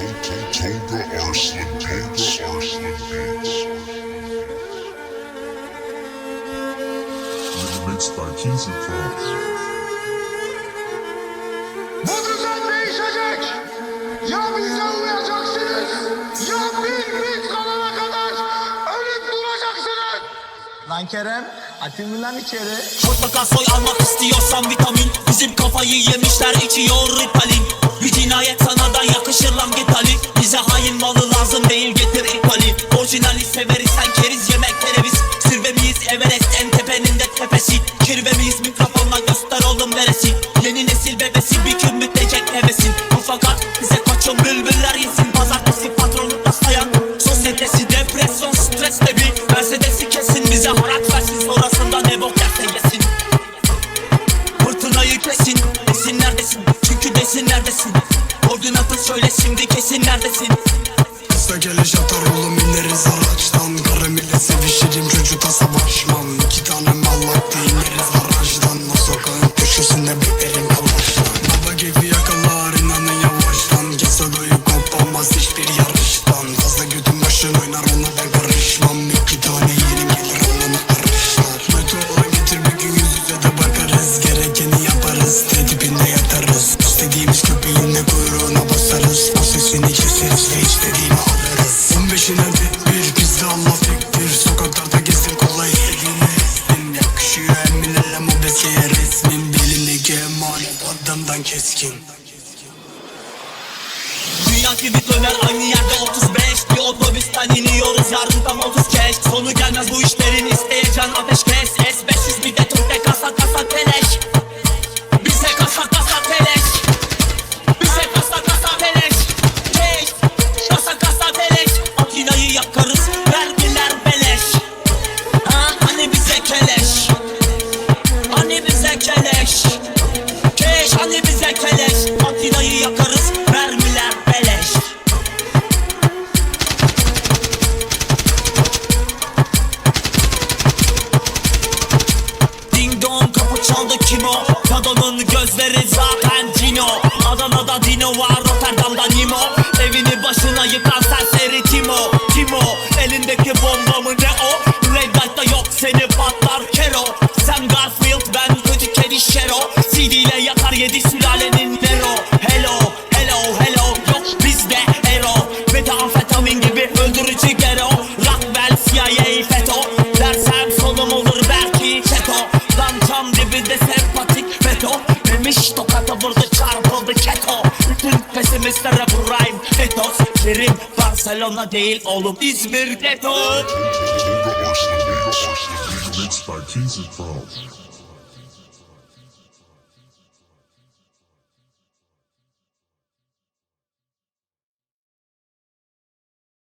Tolga Arslan Beats. Arslan Beats. Mixed by Kinsey Cross. Lan Kerem, atayım lan içeri. Mutlaka soy almak istiyorsan vitamin. Bizim kafayı yemişler içiyor Ritalin. Bir cinayet sanırım. Orijinali severiz sen keriz yemek kereviz Zirve miyiz? Everest en tepenin de tepesi. Kirve miyiz? Mikrofonla göster oğlum neresi? Yeni nesil bebesi bir gün bitecek hevesin. Bu fakat bize koçum bülbüller yesin Pazartesi patronlukta sayan Sosyetesi depresyon stres de bir Mercedes'i kesin. Bize harat versin Sonrasında ne bok yerse yesin. Fırtınayı kesin Desin neredesin? Çünkü desin neredesin? Koordinatı söyle şimdi kesin neredesin Kısa geliş atar oğlum ineriz araçtan. Karım ile sevişirim çocukla savaşmam alırız 15'ine bir biz de Allah tektir Sokaklarda gezdim kolay istediğini istin Yakışıyor eminlerle mobeseye resmin Belindeki emanet adamdan keskin. Dünya gibi döner aynı yerde 35 Bir otobüsten iniyoruz yarın tam 30 keş. Sonu gelmez bu işlerin isteyeceğin ateş o? Kadının gözleri zaten Cino. Adana'da Dino var Rotterdam'da Nimo. Evini başına yıkan serseri Timo. Timo elindeki bomba mı ne o? Red Light'ta yok seni patlar Kero. Sen Garfield ben kötü kedi Şero. CD ile yakar yedi sülalenin Bütün pesimistlere bu rhyme Fetos Kerim Barcelona değil oğlum İzmir Mega